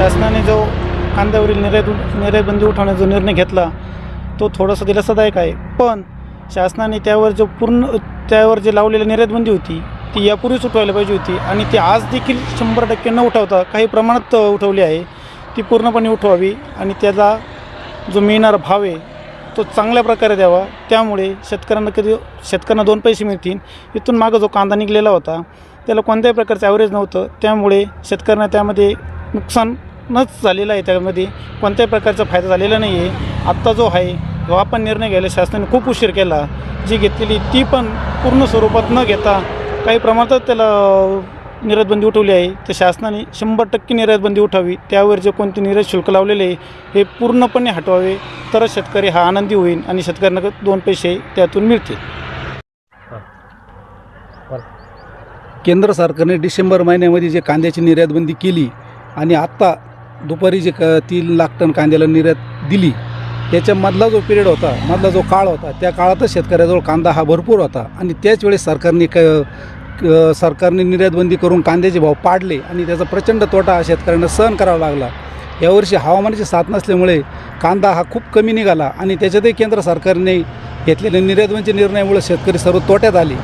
शासनाने जो कांद्यावरील निर्यात निर्यातबंदी उठवण्याचा जो निर्णय घेतला तो थोडासा दिलासादायक आहे. पण शासनाने त्यावर जो पूर्ण त्यावर जे लावलेली निर्यातबंदी होती ती यापूर्वीच उठवायला पाहिजे होती आणि ती आज देखील शंभर टक्के न उठवता काही प्रमाणात उठवली आहे ती पूर्णपणे उठवावी आणि त्याचा जो मिळणारा भाव आहे तो चांगल्या प्रकारे द्यावा. त्यामुळे शेतकऱ्यांना कधी शेतकऱ्यांना दोन पैसे मिळतील इथून मागं जो कांदा निघलेला होता त्याला कोणत्याही प्रकारचं ॲव्हरेज नव्हतं. त्यामुळे शेतकऱ्यांना त्यामध्ये नुकसान नच झालेला आहे त्यामध्ये. कोणत्याही प्रकारचा फायदा झालेला नाही आहे. आत्ता जो आहे जो आपण निर्णय घ्यायला शासनाने खूप उशीर केला. जी घेतलेली ती पण पूर्ण स्वरूपात न घेता काही प्रमाणात त्याला निर्यातबंदी उठवली आहे. तर शासनाने शंभर टक्के निर्यातबंदी उठावी. त्यावर जे कोणते निर्यात शुल्क लावलेले आहे हे पूर्णपणे हटवावे. तरच शेतकरी हा आनंदी होईल आणि शेतकऱ्यांना दोन पैसे त्यातून मिळतील. केंद्र सरकारने डिसेंबर महिन्यामध्ये जे कांद्याची निर्यातबंदी केली आणि आत्ता दुपारी जे क तीन लाख टन कांद्याला निर्यात दिली त्याच्यामधला जो पिरियड होता मधला जो काळ होता त्या काळातच शेतकऱ्याजवळ कांदा हा भरपूर होता. आणि त्याच वेळेस सरकारने क सरकारने निर्यातबंदी करून कांद्याचे भाव पाडले आणि त्याचा प्रचंड तोटा हा शेतकऱ्यांना सहन करावा लागला. यावर्षी हवामानाची साथ नसल्यामुळे कांदा हा खूप कमी निघाला आणि त्याच्यातही केंद्र सरकारने घेतलेल्या निर्यातबंदीच्या निर्णयामुळे शेतकरी सर्व तोट्यात आले.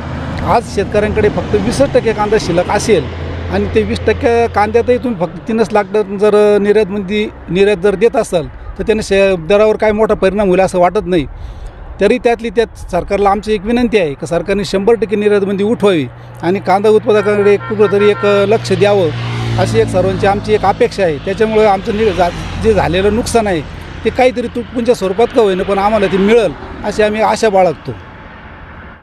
आज शेतकऱ्यांकडे फक्त वीस टक्के कांदा शिल्लक असेल आणि ते वीस टक्के कांद्यातही तुम्ही फक्त तीनच लाख टन जर निर्यातमध्ये म्हणजे निर्यात जर देत असाल तर त्याने शे दरावर काय मोठा परिणाम होईल असं वाटत नाही. तरी त्यातली त्यात सरकारला आमची एक विनंती आहे की सरकारने शंभर टक्के निर्यातबंदी म्हणजे उठवावी आणि कांदा उत्पादकांकडे कुठंतरी एक लक्ष द्यावं अशी एक सर्वांची आमची एक अपेक्षा आहे. त्याच्यामुळे आमचं नि जे झालेलं नुकसान आहे ते काहीतरी तुटपुंच्या स्वरूपात का होईना पण आम्हाला ते मिळेल अशी आम्ही आशा बाळगतो.